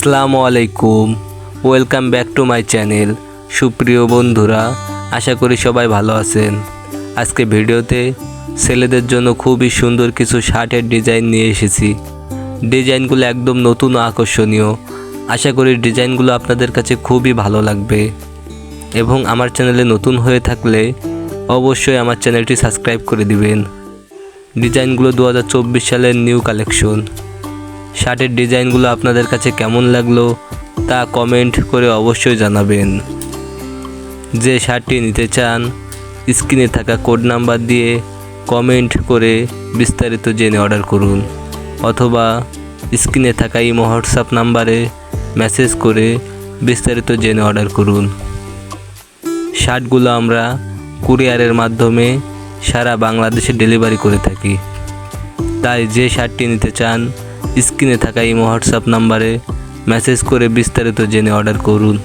আসসালামু আলাইকুম। Welcome back to my channel সুপ্রিয় বন্ধুরা, আশা করি সবাই ভালো আছেন। আজকে ভিডিওতে ছেলেদের জন্য খুবই সুন্দর কিছু শার্টের ডিজাইন নিয়ে এসেছি। ডিজাইনগুলো একদম নতুন আকর্ষণীয়। আশা করি ডিজাইনগুলো আপনাদের কাছে খুবই ভালো লাগবে। এবং আমার চ্যানেলে নতুন হয়ে থাকলে অবশ্যই আমার চ্যানেলটি সাবস্ক্রাইব করে দিবেন। ডিজাইনগুলো দু হাজার চব্বিশ সালের নিউ কালেকশন। শার্টের ডিজাইনগুলো আপনাদের কাছে কেমন লাগল তা কমেন্ট করে অবশ্যই জানাবেন। যে শার্টটি নিতে চান, স্ক্রিনে থাকা কোড নাম্বার দিয়ে কমেন্ট করে বিস্তারিত জেনে অর্ডার করুন, অথবা স্ক্রিনে থাকা ইমো, হোয়াটসঅ্যাপ নাম্বারে মেসেজ করে বিস্তারিত জেনে অর্ডার করুন। শার্টগুলো আমরা কুরিয়ারের মাধ্যমে সারা বাংলাদেশে ডেলিভারি করে থাকি। তাই যে শার্টটি নিতে চান স্ক্রিনে থাকা এই হোয়াটসঅ্যাপ নাম্বারে মেসেজ করে বিস্তারিত জেনে অর্ডার করুন।